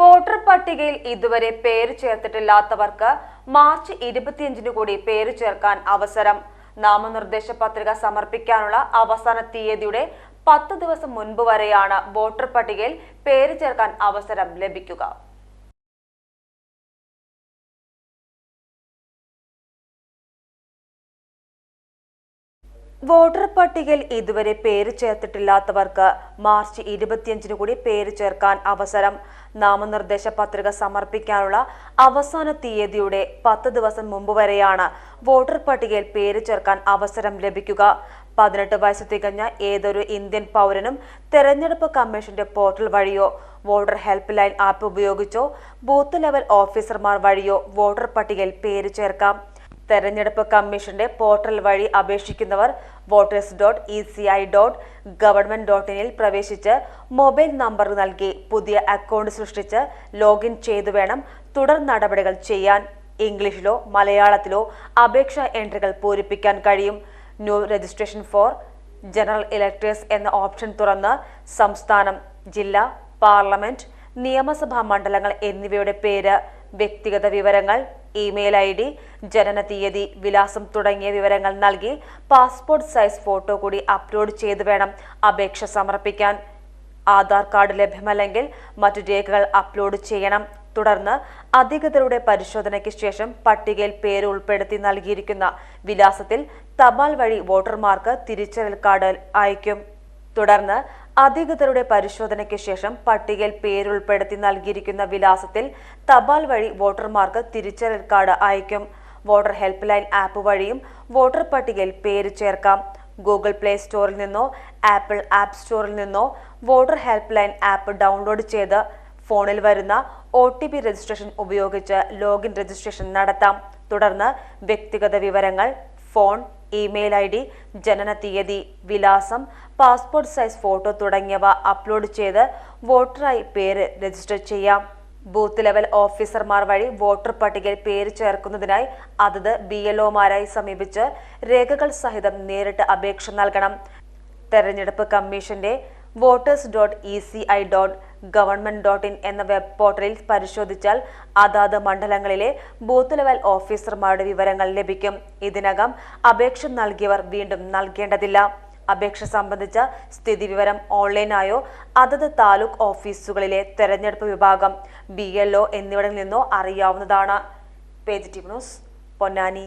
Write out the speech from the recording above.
Voter പട്ടികയിൽ ഇതുവരെ പേര് ചേർത്തിട്ടില്ലാത്തവർക്ക് മാർച്ച് ഇരുപത്തിയഞ്ചിന് കൂടി പേര് ചേർക്കാൻ അവസരം. നാമനിർദ്ദേശ പത്രിക സമർപ്പിക്കാനുള്ള അവസാന തീയതിയുടെ പത്ത് ദിവസം മുൻപ് വരെയാണ് വോട്ടർ പട്ടികയിൽ പേര് ചേർക്കാൻ അവസരം ലഭിക്കുക. വോട്ടർ പട്ടികയിൽ ഇതുവരെ പേര് ചേർത്തിട്ടില്ലാത്തവർക്ക് മാർച്ച് ഇരുപത്തിയഞ്ചിന് കൂടി പേര് ചേർക്കാൻ അവസരം. നാമനിർദ്ദേശ പത്രിക സമർപ്പിക്കാനുള്ള അവസാന തീയതിയുടെ പത്ത് ദിവസം മുമ്പ് വരെയാണ് വോട്ടർ പട്ടികയിൽ പേര് ചേർക്കാൻ അവസരം ലഭിക്കുക. പതിനെട്ട് വയസ്സ് തികഞ്ഞ ഏതൊരു ഇന്ത്യൻ പൗരനും തെരഞ്ഞെടുപ്പ് കമ്മീഷന്റെ പോർട്ടൽ വഴിയോ വോട്ടർ ഹെൽപ്പ് ലൈൻ ആപ്പ് ഉപയോഗിച്ചോ ബൂത്ത് ലെവൽ ഓഫീസർമാർ വഴിയോ വോട്ടർ പട്ടികയിൽ പേര് ചേർക്കാം. തെരഞ്ഞെടുപ്പ് കമ്മീഷന്റെ പോർട്ടൽ വഴി അപേക്ഷിക്കുന്നവർ voters dot E C I dot government dot ഇനിൽ പ്രവേശിച്ച് മൊബൈൽ നമ്പർ നൽകി പുതിയ അക്കൗണ്ട് സൃഷ്ടിച്ച് ലോഗിൻ ചെയ്തു വേണം തുടർ നടപടികൾ ചെയ്യാൻ. ഇംഗ്ലീഷിലോ മലയാളത്തിലോ അപേക്ഷാ എൻട്രികൾ പൂരിപ്പിക്കാൻ കഴിയും. New registration for general electors എന്ന ഓപ്ഷൻ തുറന്ന് സംസ്ഥാനം ജില്ല പാർലമെന്റ് നിയമസഭാ മണ്ഡലങ്ങൾ എന്നിവയുടെ പേര് വ്യക്തിഗത വിവരങ്ങൾ ഇമെയിൽ ഐ ഡി ജനന തീയതി വിലാസം തുടങ്ങിയ വിവരങ്ങൾ നൽകി പാസ്പോർട്ട് സൈസ് ഫോട്ടോ കൂടി അപ്ലോഡ് ചെയ്ത് വേണം അപേക്ഷ സമർപ്പിക്കാൻ. ആധാർ കാർഡ് ലഭ്യമല്ലെങ്കിൽ മറ്റു രേഖകൾ അപ്ലോഡ് ചെയ്യണം. തുടർന്ന് അധികൃതരുടെ പരിശോധനയ്ക്ക് ശേഷം പട്ടികയിൽ പേര് ഉൾപ്പെടുത്തി നൽകിയിരിക്കുന്ന വിലാസത്തിൽ തപാൽ വഴി വോട്ടർമാർക്ക് തിരിച്ചറിയൽ കാർഡ് അയക്കും. തുടർന്ന് അധികൃതരുടെ പരിശോധനയ്ക്ക് ശേഷം പട്ടികയിൽ പേരുൾപ്പെടുത്തി നൽകിയിരിക്കുന്ന വിലാസത്തിൽ തപാൽ വഴി വോട്ടർമാർക്ക് തിരിച്ചറിയൽ കാർഡ് അയക്കും വോട്ടർ ഹെൽപ്പ് ലൈൻ ആപ്പ് വഴിയും വോട്ടർ പട്ടികയിൽ പേര് ചേർക്കാം. ഗൂഗിൾ പ്ലേ സ്റ്റോറിൽ നിന്നോ ആപ്പിൾ ആപ്പ് സ്റ്റോറിൽ നിന്നോ voter help line app download ചെയ്ത് ഫോണിൽ വരുന്ന ഒ ടി പി രജിസ്ട്രേഷൻ ഉപയോഗിച്ച് ലോഗിൻ രജിസ്ട്രേഷൻ നടത്താം. തുടർന്ന് വ്യക്തിഗത വിവരങ്ങൾ ഫോൺ ഇമെയിൽ ഐ ഡി ജനന തീയതി വിലാസം പാസ്പോർട്ട് സൈസ് ഫോട്ടോ തുടങ്ങിയവ അപ്ലോഡ് ചെയ്ത് വോട്ടറായി പേര് രജിസ്റ്റർ ചെയ്യാം. ബൂത്ത് ലെവൽ ഓഫീസർമാർ വഴി വോട്ടർ പട്ടികയിൽ പേര് ചേർക്കുന്നതിനായി അതത് ബി എൽ ഒമാരായി സമീപിച്ച് രേഖകൾ സഹിതം നേരിട്ട് അപേക്ഷ നൽകണം. തെരഞ്ഞെടുപ്പ് കമ്മീഷന്റെ voters dot E C I dot government dot in web web പോർട്ടലിൽ പരിശോധിച്ചാൽ അതാത് മണ്ഡലങ്ങളിലെ ബൂത്ത് ലെവൽ ഓഫീസർമാരുടെ വിവരങ്ങൾ ലഭിക്കും. ഇതിനകം അപേക്ഷ നൽകിയവർ വീണ്ടും നൽകേണ്ടതില്ല. അപേക്ഷ സംബന്ധിച്ച സ്ഥിതിവിവരം ഓൺലൈനായോ അതത് താലൂക്ക് ഓഫീസുകളിലെ തെരഞ്ഞെടുപ്പ് വിഭാഗം ബി എൽ ഒ എന്നിവിടങ്ങളിൽ നിന്നോ അറിയാവുന്നതാണ്. Page T news Ponnani.